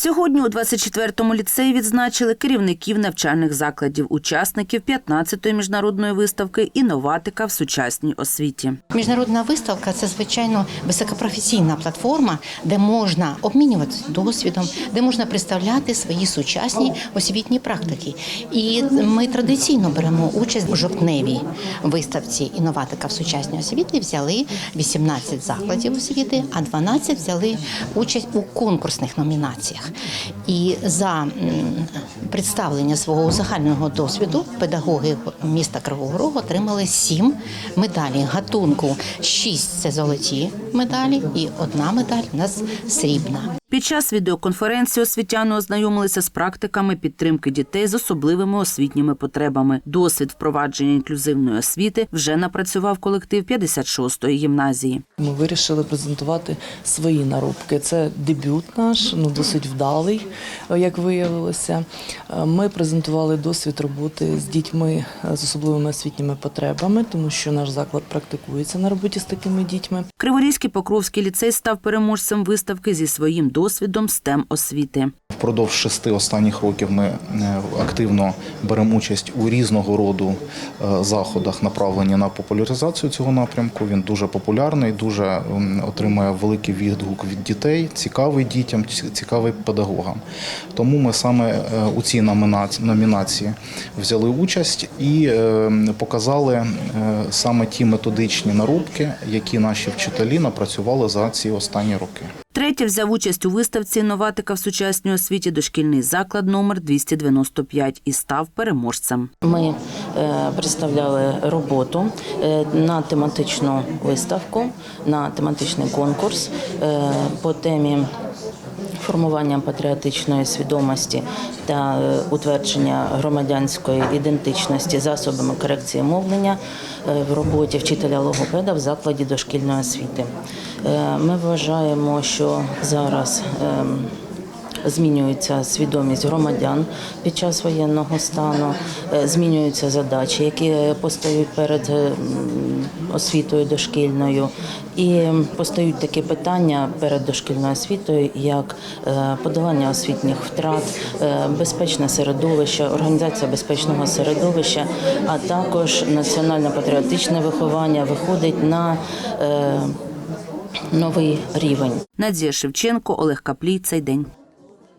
Сьогодні у 24-му ліцеї відзначили керівників навчальних закладів, учасників 15-ї міжнародної виставки «Інноватика в сучасній освіті». Міжнародна виставка це звичайно високопрофесійна платформа, де можна обмінюватися досвідом, де можна представляти свої сучасні освітні практики. І ми традиційно беремо участь у жовтневій виставці інноватика в сучасній освіті. Взяли 18 закладів освіти, а 12 взяли участь у конкурсних номінаціях. І за представлення свого загального досвіду педагоги міста Кривого Рогу отримали сім медалей гатунку. Шість це золоті медалі, і одна медаль у нас срібна. Під час відеоконференції освітяни ознайомилися з практиками підтримки дітей з особливими освітніми потребами. Досвід впровадження інклюзивної освіти вже напрацював колектив 56-ї гімназії. Ми вирішили презентувати свої наробки. Це дебют наш, ну досить вдалий, як виявилося. Ми презентували досвід роботи з дітьми з особливими освітніми потребами, тому що наш заклад практикується на роботі з такими дітьми. Криворізький Покровський ліцей став переможцем виставки зі своїм досвідом STEM освіти. Впродовж шести останніх років ми е, активно беремо участь у різного роду е, заходах, направлені на популяризацію цього напрямку. Він дуже популярний, дуже отримує великий відгук від дітей, цікавий дітям, цікавий педагогам. Тому ми саме е, у цій номінаці- номінації взяли участь і показали саме ті методичні нарубки, які наші вчителі напрацювали за ці останні роки. Третє взяв участь у виставці новатика в сучасній освіті» дошкільний заклад номер 295 і став переможцем. Ми е, представляли роботу е, на тематичну виставку, на тематичний конкурс е, по темі. Формування патріотичної свідомості та е, утвердження громадянської ідентичності засобами корекції мовлення е, в роботі вчителя логопеда в закладі дошкільної освіти. Е, Ми вважаємо, що зараз ем, Змінюється свідомість громадян під час воєнного стану, е, змінюються задачі, які постають перед освітою дошкільною, і постають такі питання перед дошкільною освітою, як е, подолання освітніх втрат, е, безпечне середовище, організація безпечного середовища, а також національно-патріотичне виховання виходить на новий рівень. Надія Шевченко, Олег Каплій. Цей день.